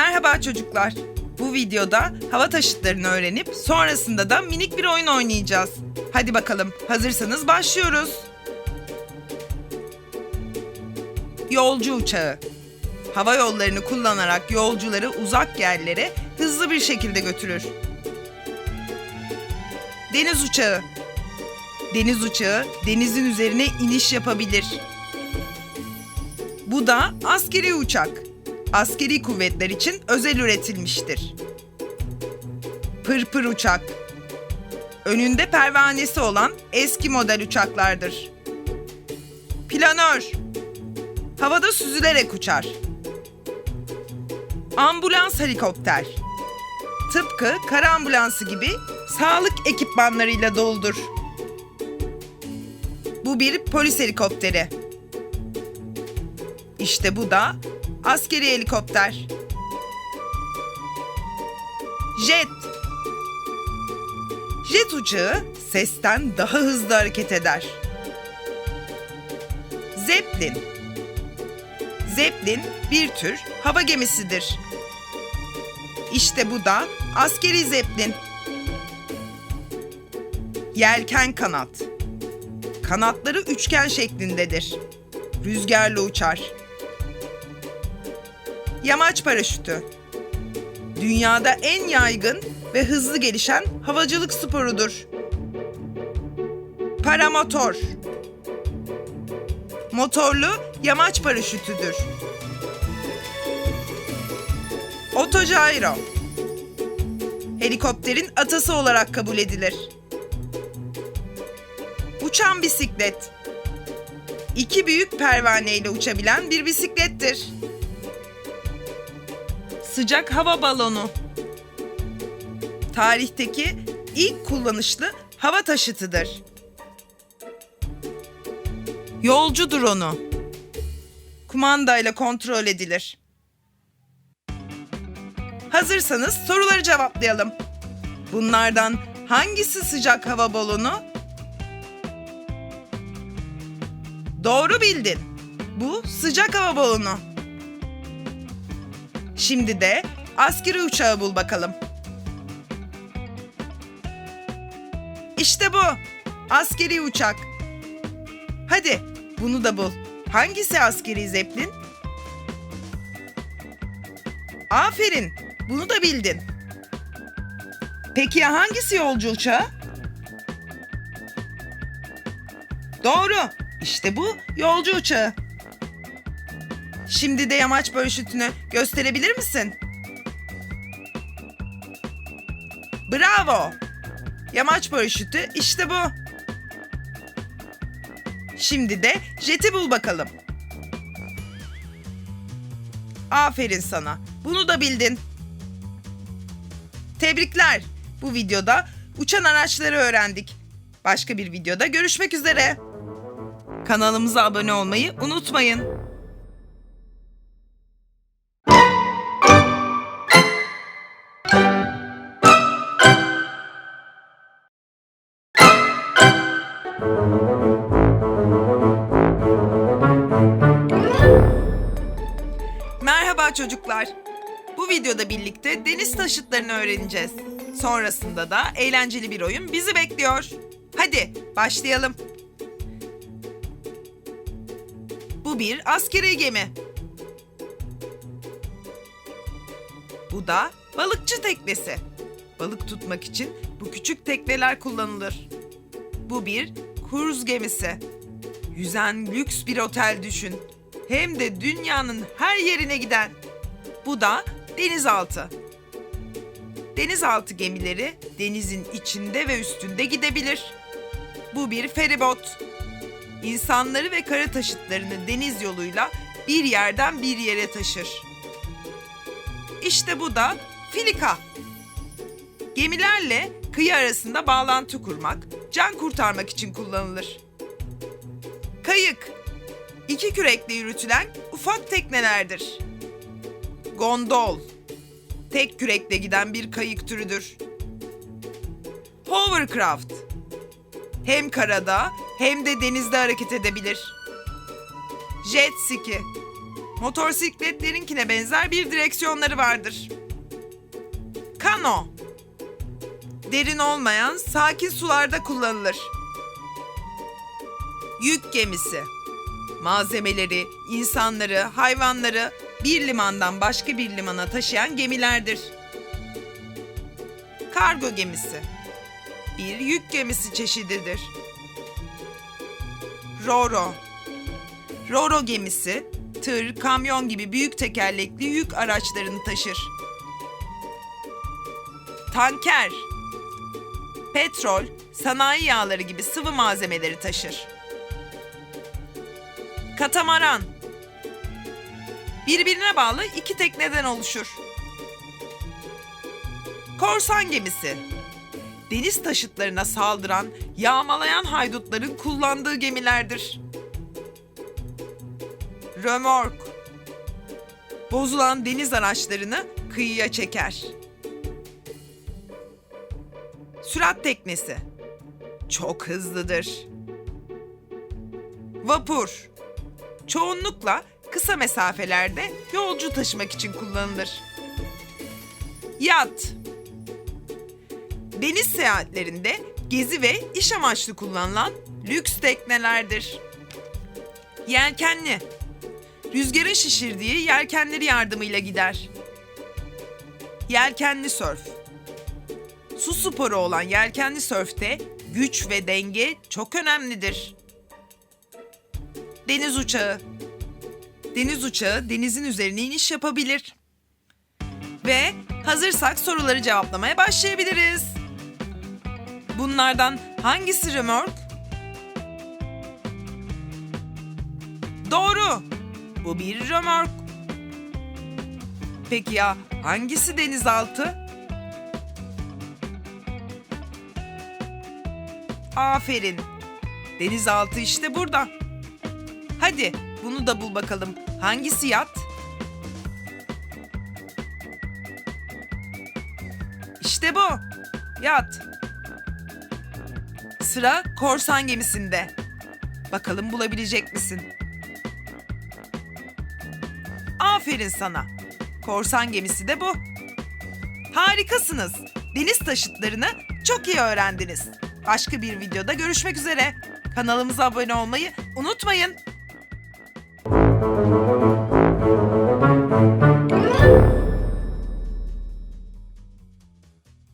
Merhaba çocuklar. Bu videoda hava taşıtlarını öğrenip sonrasında da minik bir oyun oynayacağız. Hadi bakalım hazırsanız başlıyoruz. Yolcu uçağı. Hava yollarını kullanarak yolcuları uzak yerlere hızlı bir şekilde götürür. Deniz uçağı. Deniz uçağı denizin üzerine iniş yapabilir. Bu da askeri uçak. Askeri kuvvetler için özel üretilmiştir. Pırpır uçak. Önünde pervanesi olan eski model uçaklardır. Planör. Havada süzülerek uçar. Ambulans helikopter. Tıpkı kara ambulansı gibi sağlık ekipmanlarıyla doludur. Bu bir polis helikopteri. İşte bu da askeri helikopter. Jet. Jet uçağı sesten daha hızlı hareket eder. Zeppelin. Zeppelin bir tür hava gemisidir. İşte bu da askeri zeppelin. Yelken kanat. Kanatları üçgen şeklindedir. Rüzgarla uçar. Yamaç paraşütü. Dünyada en yaygın ve hızlı gelişen havacılık sporudur. Paramotor. Motorlu yamaç paraşütüdür. Otogyro. Helikopterin atası olarak kabul edilir. Uçan bisiklet. İki büyük pervane ile uçabilen bir bisiklettir. Sıcak hava balonu. Tarihteki ilk kullanışlı hava taşıtıdır. Yolcu dronu. Kumandayla kontrol edilir. Hazırsanız soruları cevaplayalım. Bunlardan hangisi sıcak hava balonu? Doğru bildin. Bu sıcak hava balonu. Şimdi de askeri uçağı bul bakalım. İşte bu. Askeri uçak. Hadi bunu da bul. Hangisi askeri zeplin? Aferin. Bunu da bildin. Peki ya hangisi yolcu uçağı? Doğru. İşte bu yolcu uçağı. Şimdi de yamaç paraşütünü gösterebilir misin? Bravo. Yamaç paraşütü işte bu. Şimdi de jeti bul bakalım. Aferin sana. Bunu da bildin. Tebrikler. Bu videoda uçan araçları öğrendik. Başka bir videoda görüşmek üzere. Kanalımıza abone olmayı unutmayın. Merhaba çocuklar. Bu videoda birlikte deniz taşıtlarını öğreneceğiz. Sonrasında da eğlenceli bir oyun bizi bekliyor. Hadi başlayalım. Bu bir askeri gemi. Bu da balıkçı teknesi. Balık tutmak için bu küçük tekneler kullanılır. Bu bir kruz gemisi. Yüzen lüks bir otel düşün. Hem de dünyanın her yerine giden. Bu da denizaltı. Denizaltı gemileri denizin içinde ve üstünde gidebilir. Bu bir feribot. İnsanları ve kara taşıtlarını deniz yoluyla bir yerden bir yere taşır. İşte bu da filika. Gemilerle kıyı arasında bağlantı kurmak, can kurtarmak için kullanılır. Kayık. İki kürekle yürütülen ufak teknelerdir. Gondol. Tek kürekle giden bir kayık türüdür. Hovercraft. Hem karada hem de denizde hareket edebilir. Jet ski. Motosikletlerinkine benzer bir direksiyonları vardır. Kano. Derin olmayan, sakin sularda kullanılır. Yük gemisi. Malzemeleri, insanları, hayvanları bir limandan başka bir limana taşıyan gemilerdir. Kargo gemisi. Bir yük gemisi çeşididir. Roro. Roro gemisi, tır, kamyon gibi büyük tekerlekli yük araçlarını taşır. Tanker. Petrol, sanayi yağları gibi sıvı malzemeleri taşır. Katamaran. Birbirine bağlı iki tekneden oluşur. Korsan gemisi. Deniz taşıtlarına saldıran, yağmalayan haydutların kullandığı gemilerdir. Römork. Bozulan deniz araçlarını kıyıya çeker. Sürat teknesi. Çok hızlıdır. Vapur. Çoğunlukla kısa mesafelerde yolcu taşımak için kullanılır. Yat. Deniz seyahatlerinde gezi ve iş amaçlı kullanılan lüks teknelerdir. Yelkenli. Rüzgarın şişirdiği yelkenleri yardımıyla gider. Yelkenli sörf. Su sporu olan yelkenli sörfte güç ve denge çok önemlidir. Deniz uçağı. Deniz uçağı denizin üzerine iniş yapabilir. Ve hazırsak soruları cevaplamaya başlayabiliriz. Bunlardan hangisi römork? Doğru. Bu bir römork. Peki ya hangisi denizaltı? Aferin. Denizaltı işte burada. Hadi bunu da bul bakalım. Hangisi yat? İşte bu. Yat. Sıra korsan gemisinde. Bakalım bulabilecek misin? Aferin sana. Korsan gemisi de bu. Harikasınız. Deniz taşıtlarını çok iyi öğrendiniz. Başka bir videoda görüşmek üzere. Kanalımıza abone olmayı unutmayın.